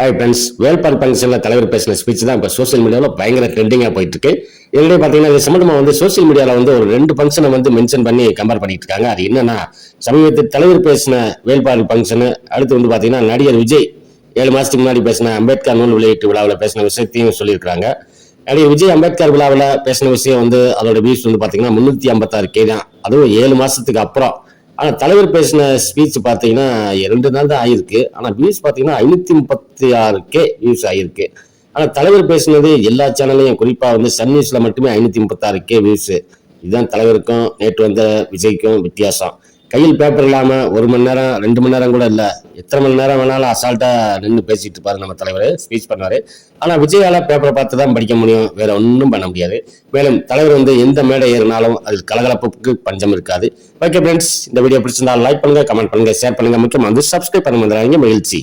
Hi friends வேல்பாடு ஃபங்க்ஷனில் தலைவர் பேசின ஸ்பீச் தான் இப்போ சோசியல் மீடியாவில் பயங்கர ட்ரெண்டிங்காக போயிட்டு இருக்கு என்னுடைய பார்த்தீங்கன்னா இந்த சம்மந்தமாக வந்து சோசியல் மீடியாவில் வந்து ஒரு ரெண்டு ஃபங்க்ஷனை வந்து மென்ஷன் பண்ணி கம்பேர் பண்ணிட்டு இருக்காங்க. அது என்னன்னா சமீபத்தில் தலைவர் பேசின வேல்பார் ஃபங்க்ஷனு அடுத்து வந்து பார்த்தீங்கன்னா நடிகர் விஜய் ஏழு மாதத்துக்கு முன்னாடி பேசின அம்பேத்கர் நூல் வெளியீட்டு விழாவில் பேசின விஷயத்தையும் சொல்லியிருக்காங்க நடிகர் விஜய் அம்பேத்கர் விழாவில் பேசின விஷயம் வந்து அதோட வியூஸ் வந்து பார்த்தீங்கன்னா முந்நூற்றி ஐம்பத்தாறு கே தான். அதுவும் ஏழு மாதத்துக்கு அப்புறம் ஆனால் தலைவர் பேசின ஸ்பீச் பார்த்தீங்கன்னா ரெண்டு நாள் தான் ஆயிருக்கு. ஆனால் வியூஸ் பார்த்தீங்கன்னா ஐநூற்றி முப்பத்தி ஆறுக்கே வியூஸ் ஆகிருக்கு ஆனால் தலைவர் பேசினது எல்லா சேனல்லையும் குறிப்பாக வந்து சன் நியூஸில் மட்டுமே ஐநூற்றி முப்பத்தாறுக்கே வியூஸு இதுதான் தலைவருக்கும் நேற்று வந்த விஜய்க்கும் வித்தியாசம். கையில் பேப்பர் இல்லாமல் ஒரு மணி நேரம் ரெண்டு மணி நேரம் கூட இல்லை. எத்தனை மணி நேரம் வேணாலும் அசால்ட்டாக நின்று பேசிட்டு இருப்பாரு நம்ம தலைவர். ஸ்பீச் பண்ணார் ஆனால் விஜயால பேப்பரை பார்த்து தான் படிக்க முடியும். வேற ஒன்றும் பண்ண முடியாது. மேலும் தலைவர் வந்து எந்த மேடை ஏறினாலும் அதில் கலகலப்புக்கு பஞ்சம் இருக்காது. ஓகே ஃப்ரெண்ட்ஸ் இந்த வீடியோ பிடிச்சிருந்தால் லைக் பண்ணுங்க கமெண்ட் பண்ணுங்க ஷேர் பண்ணுங்க முக்கியமாக வந்து சப்ஸ்கிரைப் பண்ண வந்துடுறாங்க மகிழ்ச்சி.